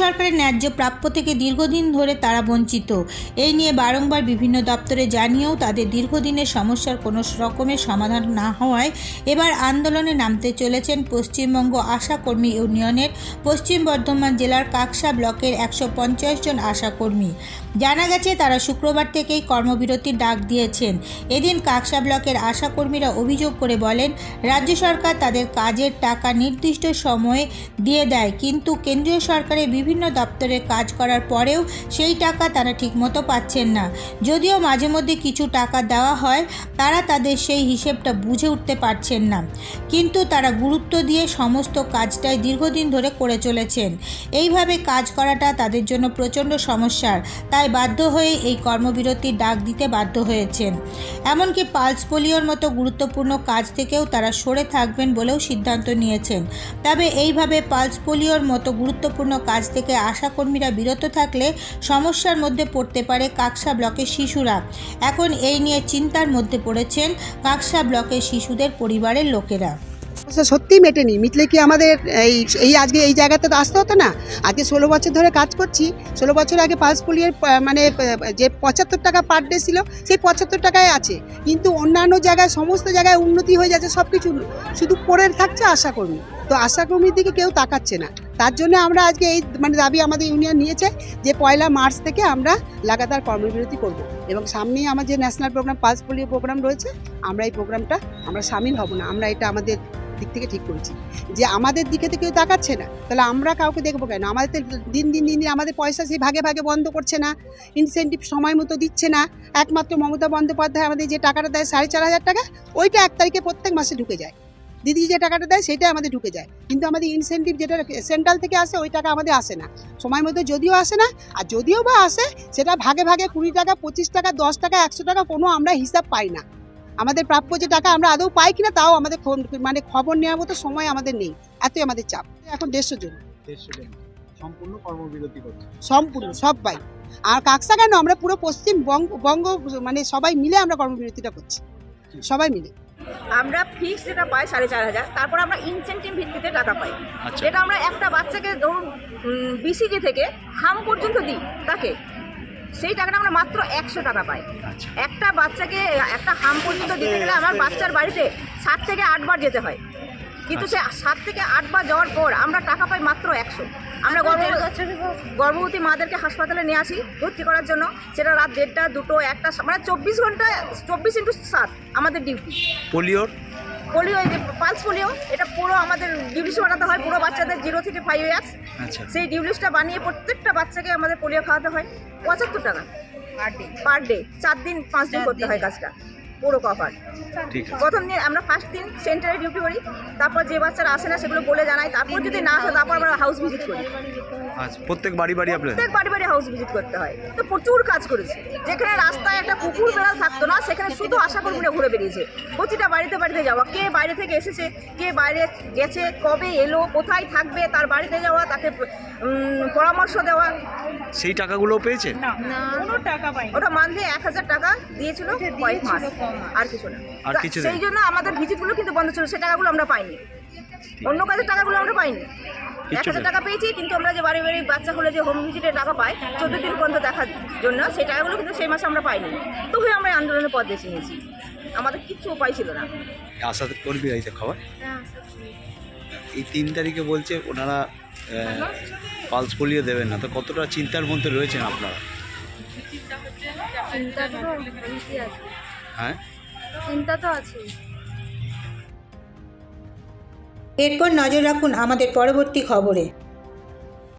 সরকারের ন্যায্য প্রাপ্য থেকে দীর্ঘদিন ধরে তারা বঞ্চিত। এই নিয়ে বারংবার বিভিন্ন দপ্তরে জানিয়েও তাদের দীর্ঘদিনের সমস্যার কোনো রকমের সমাধান না হওয়ায় এবার আন্দোলনে নামতে চলেছেন পশ্চিমবঙ্গ আশাকর্মী ইউনিয়নের পশ্চিম বর্ধমান জেলার কাকসা ব্লকের একশো পঞ্চাশ জন আশাকর্মী জানা গেছে, তারা শুক্রবার থেকেই কর্মবিরতির ডাক দিয়েছেন। এদিন কাকসা ব্লকের আশাকর্মীরা অভিযোগ করে বলেন, রাজ্য সরকার তাদের কাজের টাকা নির্দিষ্ট সময়ে দিয়ে দেয়, কিন্তু কেন্দ্রীয় সরকারের বিভিন্ন দপ্তরে কাজ করার পরেও সেই টাকা তারা ঠিকমতো পাচ্ছেন না। যদিও মাঝে মধ্যে কিছু টাকা দেওয়া হয়, তারা তাদের সেই হিসেবটা বুঝে উঠতে পারছেন না। কিন্তু তারা গুরুত্ব দিয়ে সমস্ত কাজটাই দীর্ঘদিন ধরে করে চলেছেন। এইভাবে কাজ করাটা তাদের জন্য প্রচণ্ড সমস্যার, তাই বাধ্য হয়ে এই কর্মবিরতির ডাক দিতে বাধ্য হয়েছেন। এমনকি পালস পোলিওর মতো গুরুত্বপূর্ণ কাজ থেকেও তারা সরে থাকবেন বলেও সিদ্ধান্ত নিয়েছেন। তবে এইভাবে পালস পোলিওর মতো গুরুত্বপূর্ণ কাজ থেকে আশাকর্মীরা বিরত থাকলে সমস্যার মধ্যে পড়তে পারে কাকসা ব্লকের শিশুরা। এখন এই নিয়ে চিন্তার মধ্যে পড়েছেন কাকসা ব্লকের শিশুদের পরিবারের লোকেরা। সত্যিই মেটেনি। মিটলে কি আমাদের এই এই আজকে এই জায়গাতে তো আসতে হতো না? আজকে ষোলো বছর ধরে কাজ করছি। ষোলো বছর আগে পালস পোলিওর প- মানে যে পঁচাত্তর টাকা পার ডে ছিল, সেই পঁচাত্তর টাকায় আছে। কিন্তু অন্যান্য জায়গায়, সমস্ত জায়গায় উন্নতি হয়ে যাচ্ছে সব কিছু শুধু পড়ে থাকছে আশাকর্মী তো আশাকর্মীর দিকে কেউ তাকাচ্ছে না। তার জন্য আমরা আজকে এই মানে দাবি আমাদের ইউনিয়ন নিয়েছে যে পয়লা মার্চ থেকে আমরা লাগাতার কর্মবিরতি করব। এবং সামনেই আমার যে national programme, pulse polio programme রয়েছে, আমরা এই প্রোগ্রামটা, আমরা সামিল হব না। আমরা এটা আমাদের দিক থেকে ঠিক করেছি। যে আমাদের দিকে তো কেউ তাকাচ্ছে না, তাহলে আমরা কাউকে দেখব কেন? আমাদের তো দিন দিন দিন দিন আমাদের পয়সা সেই ভাগে ভাগে বন্ধ করছে না ইনসেন্টিভ সময় মতো দিচ্ছে না, একমাত্র মমতা বন্দ্যোপাধ্যায় আমাদের যে টাকাটা দেয় সাড়ে চার হাজার টাকা, ওইটা এক তারিখে প্রত্যেক মাসে ঢুকে যায়। দিদি যে টাকাটা দেয় সেটাই আমাদের ঢুকে যায়। কিন্তু আমাদের ইনসেন্টিভ যেটা সেন্ট্রাল থেকে আসে, ওই টাকা আমাদের আসে না। সময় মতো যদিও আসে না, আর যদিও বা আসে, সেটা ভাগে ভাগে কুড়ি টাকা, পঁচিশ টাকা, দশ টাকা, একশো টাকা কোনো আমরা হিসাব পাই না। আমাদের প্রাপ্য যে টাকা আমরা আদৌ পাই কিনা তাও আমাদের মানে খবর নেওয়ার মতো সময় আমাদের নেই। এতই আমাদের চাপ। এখন দেড়শো জন। সম্পূর্ণ কর্মবিরতি করছে। সম্পূর্ণ সব পাই আর কাকসা কেন আমরা পুরো পশ্চিম বঙ্গ বঙ্গ মানে সবাই মিলে আমরা কর্মবিরতিটা করছি। সবাই মিলে। আমরা ফিক্স যেটা পাই সাড়ে চার হাজার তারপর আমরা ইনসেন্টিভ ভিত্তিতে টাকা পাই। আচ্ছা। যেটা আমরা একটা বাচ্চাকে ধরুন বিসিজি থেকে হাম পর্যন্ত দিই তাকে। সেই টাকাটা আমরা মাত্র একশো টাকা পাই। আচ্ছা। একটা বাচ্চাকে একটা হাম পর্যন্ত দিতে গেলে আমার বাচ্চার বাড়িতে সাত থেকে আটবার যেতে হয়। কিন্তু সে সাত থেকে আটবার যাওয়ার পর আমরা টাকা পাই মাত্র একশো। আমরা গর্ভবতী গর্ভবতী মাদেরকে হাসপাতালে নিয়ে আসি ভর্তি করার জন্য। সেটা রাত দেড়টা দুটো একটা মানে চব্বিশ ঘণ্টা চব্বিশ ইন্টু সাত আমাদের ডিউটি। পোলিওর? পোলিও এই যে পালস পোলিও এটা পুরো আমাদের ডিউলিশ বানাতে হয় পুরো বাচ্চাদের জিরো থেকে ফাইভ ইয়ার্স আচ্ছা। সেই ডিউলিশটা বানিয়ে প্রত্যেকটা বাচ্চাকে আমাদের পোলিও খাওয়াতে হয় পঁচাত্তর টাকা। পার ডে পার ডে চার দিন পাঁচ দিন করতে হয় কাজটা। পুরো কভার প্রথম দিন আমরা ফার্স্ট দিন সেন্টারে ডিউটি করি তারপর যে বাচ্চারা আসে না সেগুলো বলে জানাই তারপর যদি না আসে তারপর আমরা হাউস ভিজিট করি। প্রত্যেক বাড়ি বাড়ি প্রত্যেক বাড়ি বাড়ি হাউস ভিজিট করতে হয়। তো প্রচুর কাজ করেছি। যেখানে রাস্তায় একটা কুকুর বেড়াল থাকতো না সেখানে শুধু আশা কর্মীরা ঘুরে বেরিয়েছে প্রতিটা বাড়িতে বাড়িতে যাওয়া। কে বাইরে থেকে এসেছে কে বাইরে গেছে কবে এলো কোথায় থাকবে তার বাড়িতে যাওয়া তাকে পরামর্শ দেওয়া। সেই টাকাগুলো পেয়েছেন ওটা মান্থলি এক হাজার টাকা দিয়েছিল কয়েক মাস। আর কিছু না। আর কিছু সেই জন্য আমাদের ভিজিটগুলো কিন্তু বন্ধ ছিল সেই টাকাগুলো আমরা পাইনি। অন্য কাজের টাকাগুলো আমরা পাইনি। এক হাজার টাকা পেয়েছি কিন্তু আমরা যে বাড়ি বাড়ি বাচ্চা হলে যে হোম ভিজিটের টাকা পাই চোদ্দ দিন পর্যন্ত দেখার জন্য সেই টাকাগুলো কিন্তু সেই মাসে আমরা পাইনি। তবে আমরা আন্দোলনের পথ বেছে নিয়েছি আমাদের কিচ্ছু উপায় ছিল না। আশা করবি খবর? এই তিন তারিখে বলছে ওনারা পালস পোলিও দেবেন না। তো কতটা চিন্তার মধ্যে রয়েছেন আপনারা? হ্যাঁ? চিন্তা তো আছে। এরপর নজর রাখুন আমাদের পরবর্তী খবরে।